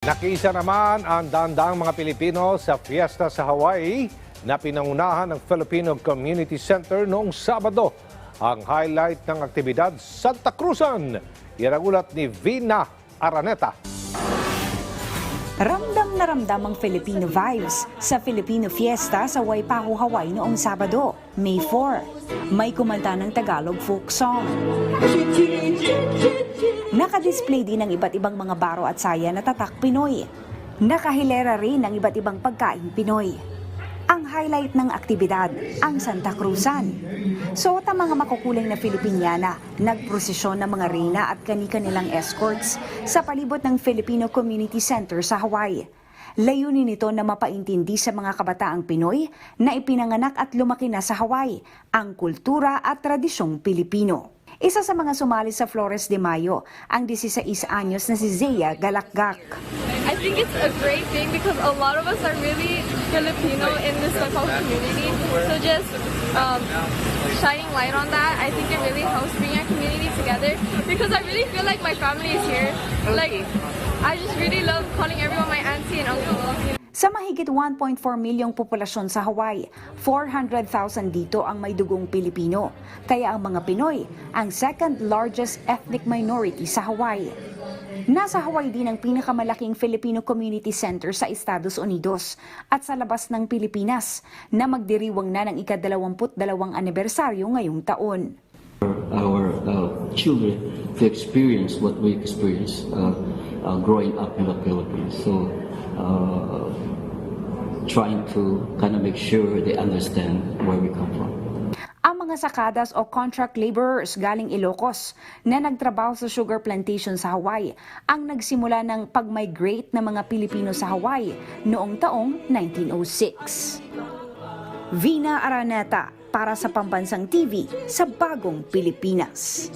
Nakiisa naman ang dandang mga Pilipino sa fiesta sa Hawaii na pinangunahan ng Filipino Community Center noong Sabado. Ang highlight ng aktibidad, Santa Cruzan. Iragulat ni Vina Araneta. Ramdam na ramdam ang Filipino vibes sa Filipino Fiesta sa Waipahu, Hawaii noong Sabado, May 4. May kumanta ng Tagalog folk song. Nakadisplay din ng iba't ibang mga baro at saya na tatak Pinoy. Nakahilera rin ng iba't ibang pagkain Pinoy. Ang highlight ng aktibidad, ang Santa Cruzan. Suot ang mga makukuling na Filipiniana, nagprosesyon ng mga reyna at kani-kanilang escorts sa palibot ng Filipino Community Center sa Hawaii. Layunin nito na mapaintindi sa mga kabataang Pinoy na ipinanganak at lumaki na sa Hawaii ang kultura at tradisyong Pilipino. Isa sa mga sumali sa Flores de Mayo, ang 16 anyos na si Zea Galakgak. Think it's a great thing because a lot of us are really Filipino in this local community. So just um, shining light on that, I think it really helps bring our community together because I really feel like my family is here. Like, I just really love calling everyone my auntie and uncle. Sa mahigit 1.4 milyong populasyon sa Hawaii, 400,000 dito ang may dugong Pilipino. Kaya ang mga Pinoy, ang second largest ethnic minority sa Hawaii. Nasa Hawaii din ang pinakamalaking Filipino Community Center sa Estados Unidos at sa labas ng Pilipinas na magdiriwang na ng ikadalawamput-dalawang anibersaryo ngayong taon. our uh, children to experience what we experience uh, uh, growing up in the Philippines. So, uh, trying to kind of make sure they understand where we come from. Mga sakadas o contract laborers galing Ilocos na nagtrabaho sa sugar plantation sa Hawaii ang nagsimula ng pag-migrate ng mga Pilipino sa Hawaii noong taong 1906. Vina Araneta para sa Pambansang TV sa Bagong Pilipinas.